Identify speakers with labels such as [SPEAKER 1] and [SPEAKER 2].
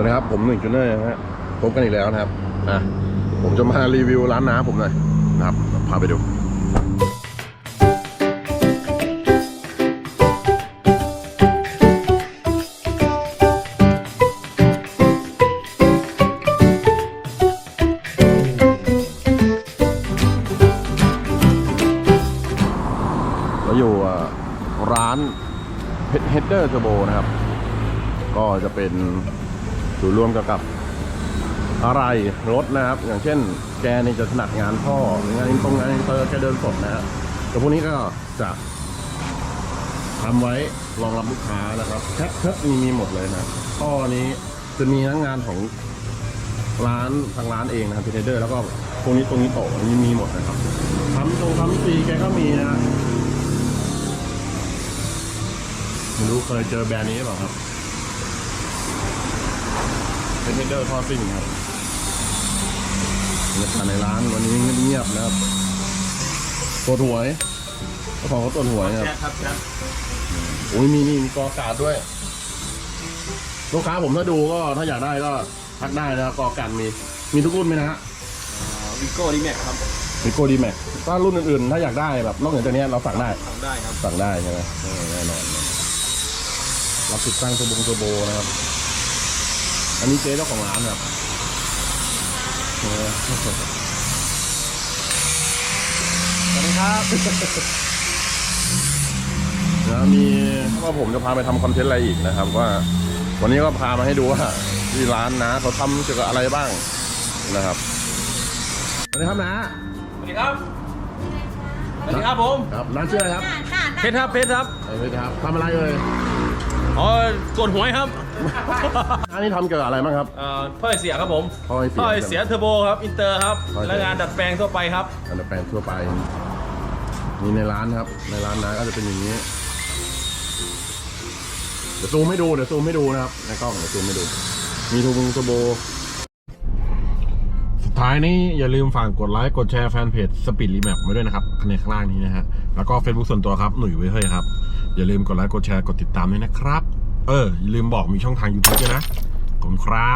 [SPEAKER 1] วัสดีครับ ผมหนึ่งจุนเนอร์นะฮะพบกันอีกแล้วนะครับอะผมจะมารีวิวร้านน้าผมหน่อยนะครับ พาไปดูเราอยู่อะร้านเฮดเดอร์เทอร์โบนะครับ ก็จะเป็น ศูนย์รวมกี่ยวกับอะไรรถนะครับ อย่างเช่น แกนี่จะถนัดงานท่องานตรงงานอินเตอร์แกเดินสดนะฮะแต่พวกนี้ก็จะทำไว้รองรับลูกค้านะครับแคปเพิมีมีหมดเลยนะท่อนี้จะมีทั้งงานของร้านทางร้านเองนะครับเทเดอร์แล้วก็พวกนี้ตรงนี้โตมีมีหมดนะครับทำตรงทำฟรีแกก็มีนะฮะไม่รู้เคยเจอแบรนด์นี้หรือเปล่าครับ เป็นเทนเดอร์ท่อซิ่งครับบรรยากาศในร้านวันนี้เงียบๆนะครับตัวหวยเจ้าของเขาตัวหวยนะครับ
[SPEAKER 2] ครับครับ
[SPEAKER 1] โอ้ยมีนี่มีกอการ์ดด้วย ลูกค้าผมถ้าดูก็ถ้าอยากได้ก็ทักได้นะครับกอการ์ดมี มีทุกรุ่นไหมนะฮะ
[SPEAKER 2] วิโก้ดีแม็กครับ
[SPEAKER 1] มีโกดีแม็กถ้ารุ่นอื่นๆ ถ้าอยากได้แบบนอกเหนือจากนี้เราสั่งได้
[SPEAKER 2] ทำได้ครับ
[SPEAKER 1] สั่งได้ใช่ไหมเออแน่นอนรับติดตั้งตัวบงตัวโบนะครับ อันนี้เจ๊เจ้าของร้านครับเออ
[SPEAKER 2] สวัสดีครับ
[SPEAKER 1] แล้วมีว่าผมจะพาไปทำคอนเทนต์อะไรอีกนะครับ ว่า วันนี้ก็พามาให้ดูว่าที่ร้านนะเขาทำเกี่ยวกับอะไรบ้างนะครับสวัสดีครับนะ
[SPEAKER 2] สวัสดีครับ สวัสดีครับผม
[SPEAKER 1] ครับร้านชื่ออะไรครับ
[SPEAKER 2] เพชรครับ เพชรครับ
[SPEAKER 1] เอ้ยครับทำอะไรเอ่ย
[SPEAKER 2] อ๋อกดหวยครับ
[SPEAKER 1] ร้านนี้ทำเกี่ยวกับอะไรบ้างครับ
[SPEAKER 2] เอ่อท่อไอเสียครับผม
[SPEAKER 1] ท่อไอเสีย
[SPEAKER 2] ท่อไอเสียเทอร์โบครับอินเตอร์ครับ
[SPEAKER 1] ท่อไอเสีย
[SPEAKER 2] และงานดัดแปลงทั่วไปครับ
[SPEAKER 1] อันดับแปลงทั่วไปมีในร้านครับ ในร้านนะก็จะเป็นอย่างนี้ เดี๋ยวซูมให้ดูเดี๋ยวซูมให้ดูนะครับในกล้องเดี๋ยวซูมให้ดู มีทูบงทูโบสุด ท้ายนี้อย่าลืมฝากกดไลค์กดแชร์แฟนเพจสปีดรีแมปไว้ด้วยนะครับในข้างล่างนี้นะฮะแล้วก็ Facebook ส่วนตัวครับหนุ่ยไว้เฮ้ยครับ อย่าลืมกดไลค์กดแชร์กดติดตามด้วยนะครับ เอออย่าลืมบอกมีช่องทาง YouTube ด้วยนะขอบคุณครับ